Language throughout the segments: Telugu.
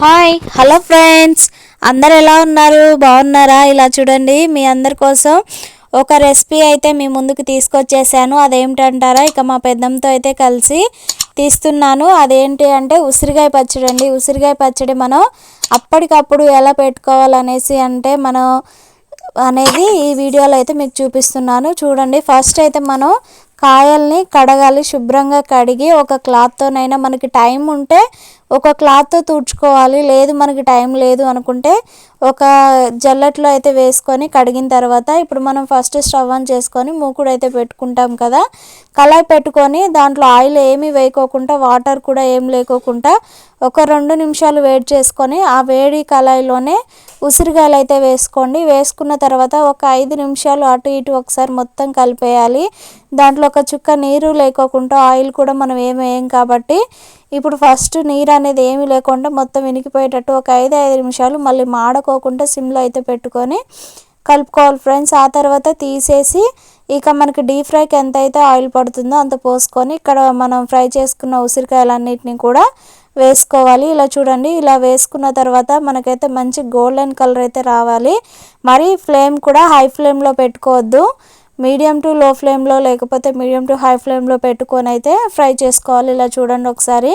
Hi hello friends. అందరు ఎలా ఉన్నారు? బాగున్నారా? ఇలా చూడండి మీ అందరి కోసం ఒక రెసిపీ అయితే మీ ముందుకు తీసుకొచ్చేసాను. అదేమిటంటారా? ఇక మా పెద్దంతో అయితే కలిసి తీస్తున్నాను. అదేంటి అంటే ఉసిరికాయ పచ్చడి అండి. ఉసిరికాయ పచ్చడి మనం అప్పటికప్పుడు ఎలా పెట్టుకోవాలనేసి అంటే మనం అనేది ఈ వీడియోలో అయితే మీకు చూపిస్తున్నాను. చూడండి ఫస్ట్ అయితే మనం కాయల్ని కడగాలి. శుభ్రంగా కడిగి ఒక క్లాత్తోనైనా మనకి టైం ఉంటే ఒక క్లాత్తో తుడుచుకోవాలి లేదు మనకి టైం లేదు అనుకుంటే ఒక జల్లట్లో అయితే వేసుకొని కడిగిన తర్వాత ఇప్పుడు మనం ఫస్ట్ స్టవ్ ఆన్ చేసుకొని మూకుడు అయితే పెట్టుకుంటాం కదా కళాయి పెట్టుకొని దాంట్లో ఆయిల్ ఏమీ వేయకోకుండా వాటర్ కూడా ఏం లేకోకుండా ఒక రెండు నిమిషాలు వేడి చేసుకొని ఆ వేడి కళాయిలోనే ఉసిరికాయలు అయితే వేసుకోండి. వేసుకున్న తర్వాత ఒక ఐదు నిమిషాలు అటు ఇటు ఒకసారి మొత్తం కలిపేయాలి. దాంట్లో ఒక చుక్క నీరు లేకోకుండా ఆయిల్ కూడా మనం ఏం వేయం కాబట్టి ఇప్పుడు ఫస్ట్ నీరు అనేది ఏమీ లేకుండా మొత్తం వినికిపోయేటట్టు ఒక ఐదు ఐదు నిమిషాలు మళ్ళీ మాడకోకుండా సిమ్లో అయితే పెట్టుకొని కలుపుకోవాలి ఫ్రెండ్స్ ఆ తర్వాత తీసేసి ఇక మనకి డీప్ ఫ్రైకి ఎంత అయితే ఆయిల్ పడుతుందో అంత పోసుకొని ఇక్కడ మనం ఫ్రై చేసుకున్న ఉసిరికాయలన్నిటిని కూడా వేసుకోవాలి. ఇలా చూడండి ఇలా వేసుకున్న తర్వాత మనకైతే మంచి గోల్డెన్ కలర్ అయితే రావాలి. మరి ఫ్లేమ్ కూడా హై ఫ్లేమ్లో పెట్టుకోవద్దు. మీడియం టు లో ఫ్లేమ్లో లేకపోతే మీడియం టు హై ఫ్లేమ్లో పెట్టుకొని అయితే ఫ్రై చేసుకోవాలి. ఇలా చూడండి ఒకసారి.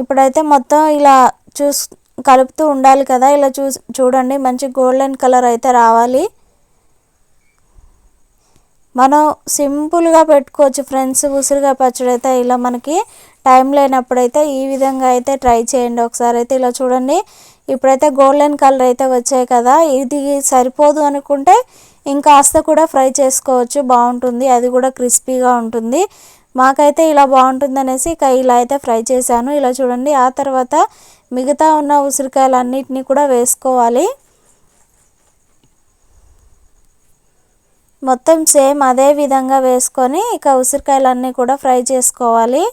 ఇప్పుడైతే మొత్తం ఇలా చూస్ కలుపుతూ ఉండాలి కదా. ఇలా చూ చూడండి. మంచి గోల్డెన్ కలర్ అయితే రావాలి. మనం సింపుల్గా పెట్టుకోవచ్చు ఫ్రెండ్స్ ఉసిరిగా పచ్చడి అయితే ఇలా మనకి టైం లేనప్పుడైతే ఈ విధంగా అయితే ట్రై చేయండి ఒకసారి. అయితే ఇలా చూడండి ఇప్పుడైతే గోల్డెన్ కలర్ అయితే వచ్చాయి కదా ఇది సరిపోదు అనుకుంటే ఇంకాస్త కూడా ఫ్రై చేసుకోవచ్చు బాగుంటుంది. అది కూడా క్రిస్పీగా ఉంటుంది. మాకైతే ఇలా బాగుంటుంది అనేసి ఇక ఇలా అయితే ఫ్రై చేశాను. ఇలా చూడండి ఆ తర్వాత మిగతా ఉన్న ఉసిరికాయలు అన్నిటినీ కూడా వేసుకోవాలి. మొత్తం సేమ్ అదే విధంగా వేసుకొని ఇక ఉసిరికాయలన్నీ కూడా ఫ్రై చేసుకోవాలి.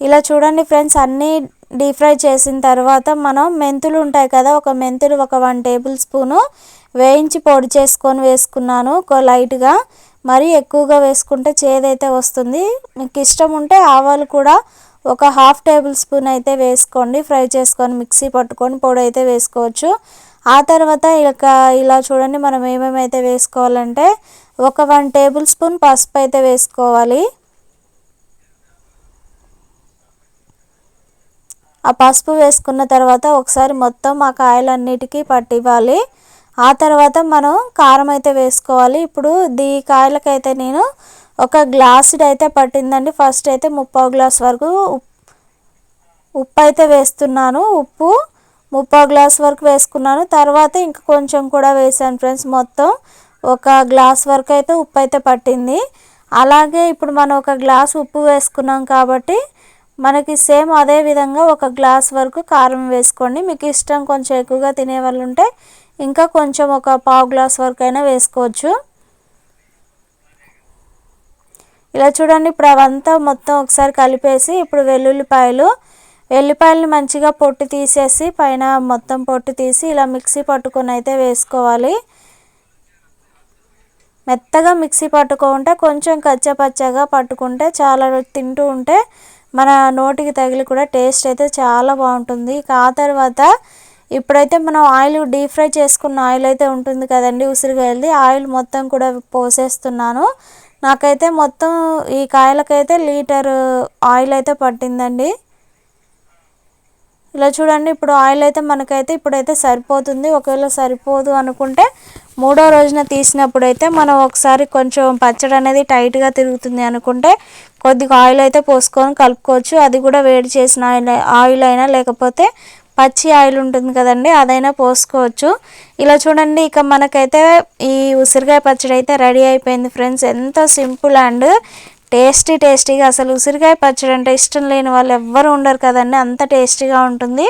ఇలా చూడండి ఫ్రెండ్స్ అన్నీ డీప్ ఫ్రై చేసిన తర్వాత మనం మెంతులు ఉంటాయి కదా ఒక మెంతులు ఒక వన్ టేబుల్ స్పూను వేయించి పొడి చేసుకొని వేసుకున్నాను లైట్గా. మరీ ఎక్కువగా వేసుకుంటే చేదైతే వస్తుంది. మీకు ఇష్టం ఉంటే ఆవాలు కూడా ఒక హాఫ్ టేబుల్ స్పూన్ అయితే వేసుకోండి ఫ్రై చేసుకొని మిక్సీ పట్టుకొని పొడి అయితే వేసుకోవచ్చు. ఆ తర్వాత ఇక ఇలా చూడండి మనం ఏమేమైతే వేసుకోవాలంటే ఒక వన్ టేబుల్ స్పూన్ పసుపు అయితే వేసుకోవాలి. ఆ పసుపు వేసుకున్న తర్వాత ఒకసారి మొత్తం ఆ కాయలన్నిటికీ పట్టివ్వాలి. ఆ తర్వాత మనం కారం అయితే వేసుకోవాలి. ఇప్పుడు దీ కాయలకైతే నేను ఒక గ్లాసుడ్ అయితే పట్టిందండి. ఫస్ట్ అయితే ముప్పావు గ్లాస్ వరకు ఉప్పు అయితే వేస్తున్నాను. ఉప్పు ముప్పా గ్లాస్ వరకు వేసుకున్నాను. తర్వాత ఇంకా కొంచెం కూడా వేసాను ఫ్రెండ్స్. మొత్తం ఒక గ్లాస్ వరకు అయితే ఉప్పు అయితే పట్టింది. అలాగే ఇప్పుడు మనం ఒక గ్లాస్ ఉప్పు వేసుకున్నాం కాబట్టి మనకి సేమ్ అదే విధంగా ఒక గ్లాస్ వరకు కారం వేసుకోండి. మీకు ఇష్టం కొంచెం ఎక్కువగా తినే వాళ్ళు ఉంటే ఇంకా కొంచెం ఒక పావు గ్లాస్ వరకు అయినా వేసుకోవచ్చు. ఇలా చూడండి ఇప్పుడు అవంతా మొత్తం ఒకసారి కలిపేసి ఇప్పుడు వెల్లుల్లిపాయలు వెల్లిపాయలని మంచిగా పొట్టు తీసేసి పైన మొత్తం పొట్టు తీసి ఇలా మిక్సీ పట్టుకొని అయితే వేసుకోవాలి. మెత్తగా మిక్సీ పట్టుకుంటే కొంచెం కచ్చపచ్చగా పట్టుకుంటే చాలా తింటూ ఉంటే మన నోటికి తగిలి కూడా టేస్ట్ అయితే చాలా బాగుంటుంది. ఇక ఆ తర్వాత ఇప్పుడైతే మనం ఆయిల్ డీప్ ఫ్రై చేసుకున్న ఆయిల్ అయితే ఉంటుంది కదండి ఉసిరికాయలది ఆయిల్ మొత్తం కూడా పోసేస్తున్నాను. నాకైతే మొత్తం ఈ కాయలకైతే లీటర్ ఆయిల్ అయితే పట్టిందండి. ఇలా చూడండి ఇప్పుడు ఆయిల్ అయితే మనకైతే ఇప్పుడైతే సరిపోతుంది. ఒకవేళ సరిపోదు అనుకుంటే మూడో రోజున తీసినప్పుడు అయితే మనం ఒకసారి కొంచెం పచ్చడి అనేది టైట్గా తిరుగుతుంది అనుకుంటే కొద్దిగా ఆయిల్ అయితే పోసుకొని కలుపుకోవచ్చు. అది కూడా వేడి చేసిన ఆయిల్ ఆయిల్ అయినా లేకపోతే పచ్చి ఆయిల్ ఉంటుంది కదండి అదైనా పోసుకోవచ్చు. ఇలా చూడండి ఇక మనకైతే ఈ ఉసిరికాయ పచ్చడి అయితే రెడీ అయిపోయింది ఫ్రెండ్స్ ఎంత సింపుల్ అండ్ టేస్టీ టేస్టీగా అసలు ఉసిరికాయ పచ్చడి అంటే ఇష్టం లేని వాళ్ళు ఎవ్వరు ఉండరు కదండి. అంత టేస్టీగా ఉంటుంది.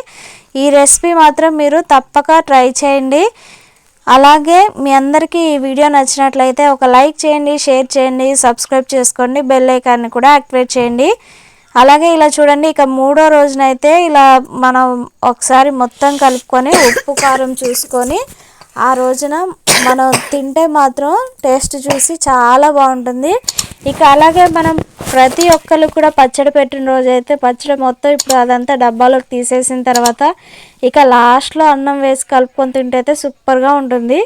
ఈ రెసిపీ మాత్రం మీరు తప్పక ట్రై చేయండి. అలాగే మీ అందరికీ ఈ వీడియో నచ్చినట్లయితే ఒక లైక్ చేయండి షేర్ చేయండి సబ్స్క్రైబ్ చేసుకోండి బెల్ ఐకాన్ని కూడా యాక్టివేట్ చేయండి. అలాగే ఇలా చూడండి ఇక మూడో రోజునైతే ఇలా మనం ఒకసారి మొత్తం కలుపుకొని ఉప్పు కారం చూసుకొని ఆ రోజున మనం తింటే మాత్రం టేస్ట్ చూసి చాలా బాగుంటుంది. ఇక అలాగే మనం ప్రతి ఒక్కరు కూడా పచ్చడి పెట్టిన రోజు అయితే పచ్చడి మొత్తం ఇప్పుడు అదంతా డబ్బాలోకి తీసేసిన తర్వాత ఇక లాస్ట్లో అన్నం వేసి కలుపుకొని తింటే అయితే సూపర్గా ఉంటుంది.